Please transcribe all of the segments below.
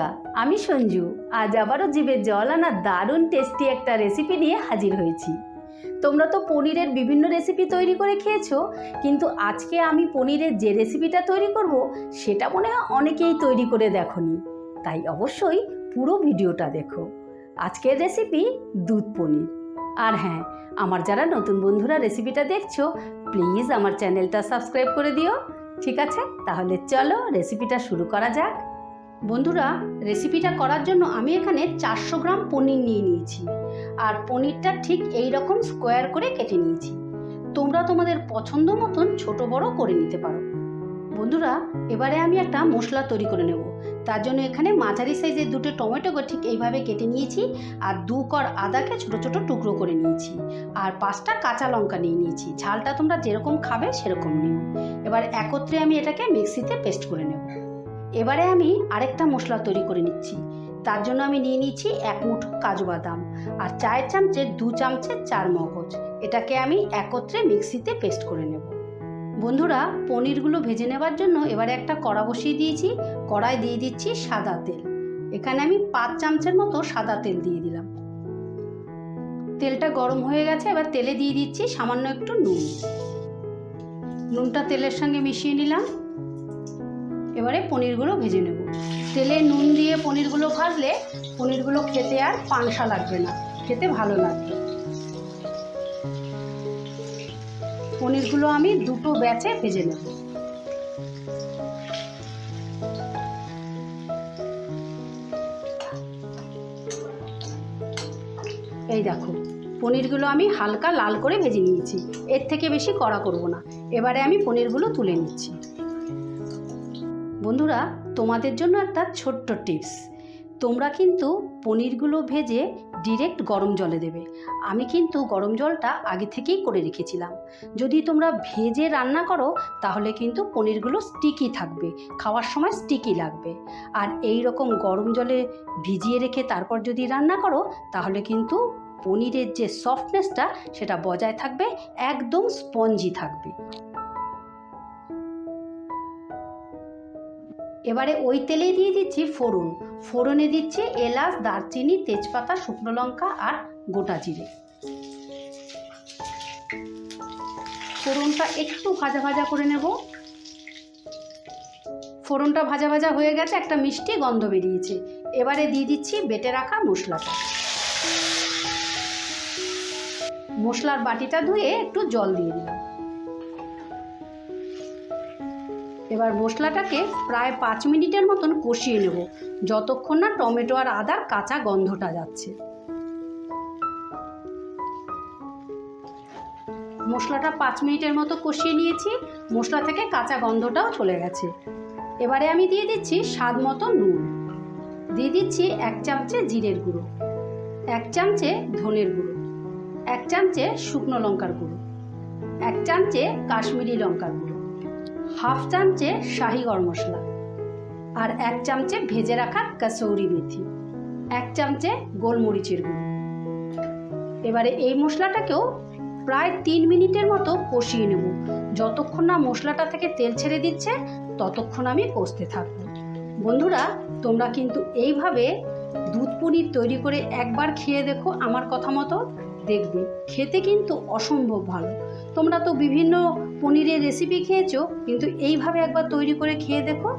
বন্ধুরা, আমি সঞ্জু। আজ আবারও জিভের জল আনা দারুণ টেস্টি একটা রেসিপি নিয়ে হাজির হয়েছি। তোমরা তো পনিরের বিভিন্ন রেসিপি তৈরি করে খেয়েছো, কিন্তু আজকে আমি পনিরের যে রেসিপিটা তৈরি করব, সেটা মনে হয় অনেকেই তৈরি করে দেখনি। তাই অবশ্যই পুরো ভিডিওটা দেখো। আজকের রেসিপি দুধ পনির। আর হ্যাঁ আমার যারা নতুন বন্ধুরা রেসিপিটা দেখছ প্লিজ আমার চ্যানেলটা সাবস্ক্রাইব করে দিও। ঠিক আছে? তাহলে চলো রেসিপিটা শুরু করা যাক। বন্ধুরা রেসিপিটা করার জন্য আমি এখানে চারশো গ্রাম পনির নিয়ে নিয়েছি। আর পনিরটা ঠিক এই রকম স্কোয়ার করে কেটে নিয়েছি। তোমরা তোমাদের পছন্দ মতন ছোট বড় করে নিতে পারো। বন্ধুরা, এবারে আমি একটা মশলা তৈরি করে নেব। তার জন্য এখানে মাঝারি সাইজের দুটো টমেটোকে ঠিক এইভাবে কেটে নিয়েছি আর দু কর আদাকে ছোট ছোট টুকরো করে নিয়েছি। আর পাঁচটা কাঁচা লঙ্কা নিয়ে নিয়েছি। ঝালটা তোমরা যেরকম খাবে সেরকম নিও। এবার একত্রে আমি এটাকে মিক্সিতে পেস্ট করে নেব। এবারে আমি আরেকটা মশলা তৈরি করে নিচ্ছি। তার জন্য আমি নিয়ে নিচ্ছি এক মুঠো কাজু বাদাম আর চায়ের চামচে দু চামচে চার মগজ। এটাকে আমি একত্রে মিক্সিতে পেস্ট করে নেব। বন্ধুরা, পনিরগুলো ভেজে নেবার জন্য এবারে একটা কড়া বসিয়ে দিয়েছি। কড়ায় দিয়ে দিচ্ছি সাদা তেল। এখানে আমি পাঁচ চামচের মতো সাদা তেল দিয়ে দিলাম। তেলটা গরম হয়ে গেছে, এবার তেলে দিয়ে দিচ্ছি সামান্য একটু নুন। নুনটা তেলের সঙ্গে মিশিয়ে নিলাম। এবারে পনিরগুলো ভেজে নেব। তেলে নুন দিয়ে পনিরগুলো ভাজলে পনিরগুলো খেতে আর পাংসা লাগবে না, খেতে ভালো লাগবে। পনিরগুলো আমি দুটো ব্যাচে ভেজে নেব। এই দেখো, পনিরগুলো আমি হালকা লাল করে ভেজে নিয়েছি, এর থেকে বেশি কড়া করব না। এবারে আমি পনিরগুলো তুলে নিচ্ছি। বন্ধুরা, তোমাদের জন্য একটা ছোট্ট টিপস। তোমরা কিন্তু পনিরগুলো ভেজে ডিরেক্ট গরম জলে দেবে। আমি কিন্তু গরম জলটা আগে থেকেই করে রেখেছিলাম। যদি তোমরা ভেজে রান্না করো, তাহলে কিন্তু পনিরগুলো স্টিকি থাকবে, খাওয়ার সময় স্টিকি লাগবে। আর এই রকম গরম জলে ভিজিয়ে রেখে তারপর যদি রান্না করো, তাহলে কিন্তু পনিরের যে সফটনেসটা সেটা বজায় থাকবে, একদম স্পঞ্জি থাকবে। এবারে ওই তেলেই দিয়ে দিচ্ছি ফোড়ন। ফোড়নে দিচ্ছি এলাচ, দারচিনি, তেজপাতা, শুকনো লঙ্কা আর গোটা জিরে। ফোড়নটা একটু ভাজা ভাজা করে নেব। ফোড়নটা ভাজা ভাজা হয়ে গেছে, একটা মিষ্টি গন্ধ বেরিয়েছে। এবারে দিয়ে দিচ্ছি বেটে রাখা মশলাটা। মশলার বাটিটা ধুয়ে একটু জল দিয়ে দিলাম। এবার মশলাটাকে প্রায় পাঁচ মিনিটের মতন কষিয়ে নেব। যতক্ষণ না টমেটো আর আদার কাঁচা গন্ধটা যাচ্ছে। মশলাটা পাঁচ মিনিটের মতো কষিয়ে নিয়েছি। মশলা থেকে কাঁচা গন্ধটাও চলে গেছে। এবারে আমি দিয়ে দিচ্ছি স্বাদ মতো নুন। দিয়ে দিচ্ছি এক চামচে জিরের গুঁড়ো, এক চামচে ধনের গুঁড়ো, এক চামচে শুকনো লঙ্কার গুঁড়ো, এক চামচে কাশ্মীরি লঙ্কার গুঁড়ো। হাফ চামচে শাহি গরম মশলা আর এক চামচে ভেজে রাখা কাসৌরি মেথি, এক চামচে গোলমরিচের গুঁড়ো। এবারে এই মশলাটাকেও প্রায় তিন মিনিটের মতো কষিয়ে নেব। যতক্ষণ না মশলাটা থেকে তেল ছেড়ে দিচ্ছে, ততক্ষণ আমি কষতে থাকব। বন্ধুরা, তোমরা কিন্তু এইভাবে দুধ পনির তৈরি করে একবার খেয়ে দেখো আমার কথা মতো। দেখবে, খেতে কিন্তু অসম্ভব ভালো। তোমরা তো বিভিন্ন পনিরের রেসিপি খেয়েছো, কিন্তু এইভাবে একবার তৈরি করে খেয়ে দেখো।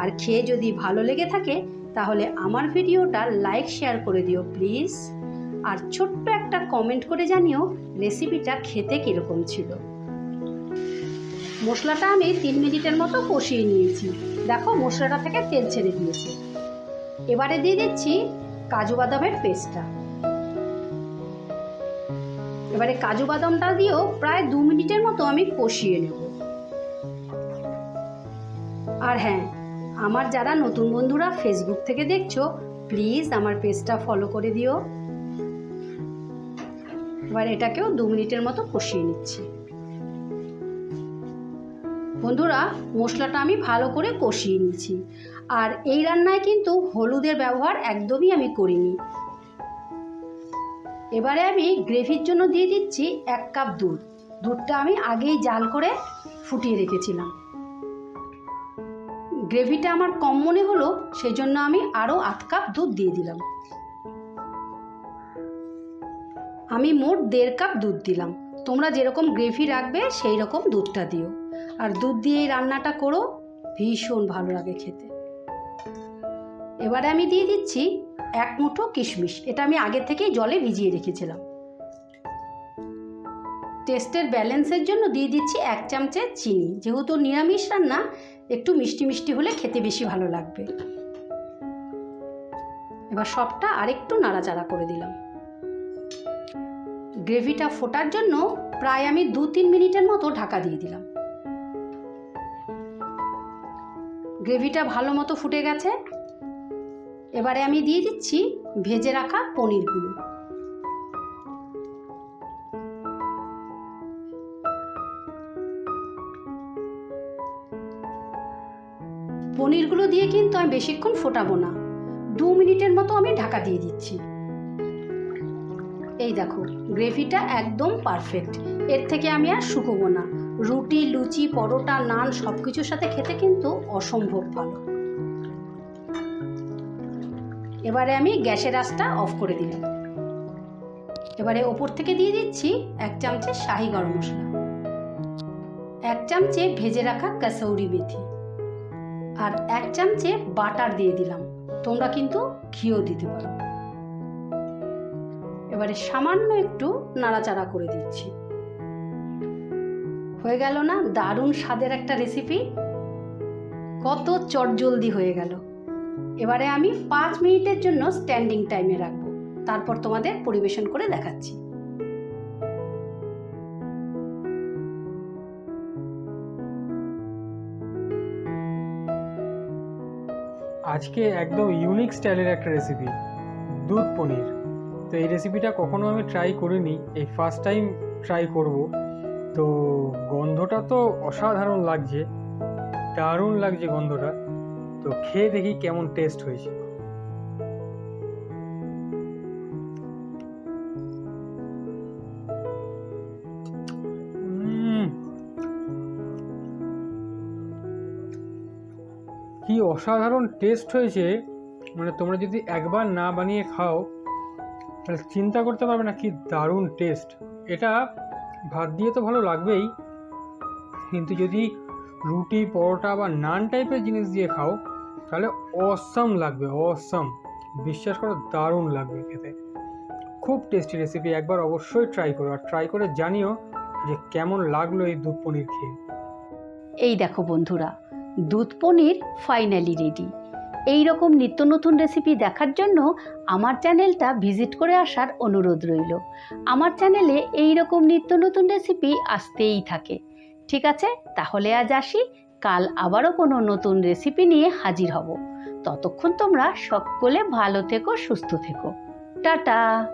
আর খেয়ে যদি ভালো লেগে থাকে, তাহলে আমার ভিডিওটা লাইক শেয়ার করে দিও প্লিজ আর ছোট্ট একটা কমেন্ট করে জানিও রেসিপিটা খেতে কীরকম ছিল। মশলাটা আমি তিন মিনিটের মতো কষিয়ে নিয়েছি। দেখো, মশলাটা থেকে তেল ছেড়ে দিয়েছি। এবারে দিয়ে দিচ্ছি কাজু বাদামের পেস্টটা এবারে কাজু বাদামটা দিয়েও প্রায় দু মিনিটের মতো আমি কষিয়ে নেব। আর হ্যাঁ আমার যারা নতুন বন্ধুরা ফেসবুক থেকে দেখছ প্লিজ আমার পেজটা ফলো করে দিও। এবার এটাকেও দু মিনিটের মতো কষিয়ে নিচ্ছি। বন্ধুরা, মশলাটা আমি ভালো করে কষিয়ে নিয়েছি। আর এই রান্নায় কিন্তু হলুদের ব্যবহার একদমই আমি করিনি। এবারে আমি গ্রেভির জন্য দিয়ে দিচ্ছি এক কাপ দুধ। দুধটা আমি আগেই জাল করে ফুটিয়ে রেখেছিলাম। গ্রেভিটা আমার কম মনে হলো সেই জন্য আমি আরও আধ কাপ দুধ দিয়ে দিলাম। আমি মোট দেড় কাপ দুধ দিলাম। তোমরা যেরকম গ্রেভি রাখবে সেই রকম দুধটা দিও। আর দুধ দিয়ে এই রান্নাটা করো, ভীষণ ভালো লাগে খেতে। এবারে আমি দিয়ে দিচ্ছি এক মুঠো কিশমিশ। এটা আমি আগে থেকেই জলে ভিজিয়ে রেখেছিলাম। টেস্টের ব্যালেন্সের জন্য দিয়ে দিচ্ছি এক চামচে চিনি। যেহেতু নিরামিষ রান্না, একটু মিষ্টি মিষ্টি হলে খেতে বেশি ভালো লাগবে। এবার সবটা আরেকটু নাড়াচাড়া করে দিলাম। গ্রেভিটা ফোটার জন্য প্রায় আমি দু তিন মিনিটের মতো ঢাকা দিয়ে দিলাম। গ্রেভিটা ভালো মতো ফুটে গেছে। এবারে আমি দিয়ে দিচ্ছি ভেজে রাখা পনিরগুলো। পনিরগুলো দিয়ে কিন্তু আমি বেশিক্ষণ ফোটাবো না। দু মিনিটের মতো আমি ঢাকা দিয়ে দিচ্ছি। এই দেখো, গ্রেভিটা একদম পারফেক্ট। এর থেকে আমি আর শুকোবো না। রুটি, লুচি, পরোটা, নান সব কিছুর সাথে খেতে কিন্তু অসম্ভব ভালো। এবারে আমি গ্যাসের আঁচটা অফ করে দিলাম। এবারে ওপর থেকে দিয়ে দিচ্ছি এক চামচে শাহি গরম মশলা। এক চামচে ভেজে রাখা কাসৌরি মেথি। আর এক চামচে বাটার দিয়ে দিলাম। তোমরা কিন্তু ঘিও দিতে পারো। এবারে সামান্য একটু নাড়াচাড়া করে দিচ্ছি। হয়ে গেল না দারুণ স্বাদের একটা রেসিপি কত চটজলদি হয়ে গেল। এবারে আমি পাঁচ মিনিটের জন্য স্ট্যান্ডিং টাইমে রাখব। তারপর তোমাদের পরিবেশন করে দেখাচ্ছি। আজকে একদম ইউনিক স্টাইলের একটা রেসিপি দুধ পনির। তো এই রেসিপিটা কখনো আমি ট্রাই করিনি, এই ফার্স্ট টাইম ট্রাই করব। তো গন্ধটা তো অসাধারণ লাগছে, দারুণ লাগছে গন্ধটা। তো খেয়ে দেখি কেমন টেস্ট হয়েছে। কি অসাধারণ টেস্ট হয়েছে। মানে তোমরা যদি একবার না বানিয়ে খাও, তাহলে চিন্তা করতে পারবে না কি দারুণ টেস্ট এটা ভাত দিয়ে তো ভালো লাগবেই, কিন্তু যদি রুটি, পরোটা বা নান টাইপের জিনিস দিয়ে খাও তাহলে অসম লাগবে অসম বিশ্বাস করো, দারুণ লাগবে খেতে। খুব টেস্টি রেসিপি একবার অবশ্যই ট্রাই করো। আর ট্রাই করে জানিও যে কেমন লাগল এই দুধ পনির খেয়ে। এই দেখো বন্ধুরা, দুধ পনির ফাইনালি রেডি এই রকম নিত্য নতুন রেসিপি দেখার জন্য আমার চ্যানেলটা ভিজিট করে আসার অনুরোধ রইল। আমার চ্যানেলে এই রকম নিত্য নতুন রেসিপি আসতেই থাকে। ঠিক আছে? তাহলে আজ আসি। কাল আবারও কোনো নতুন রেসিপি নিয়ে হাজির হব। ততক্ষণ তোমরা সকলে ভালো থেকো, সুস্থ থেকো। টাটা!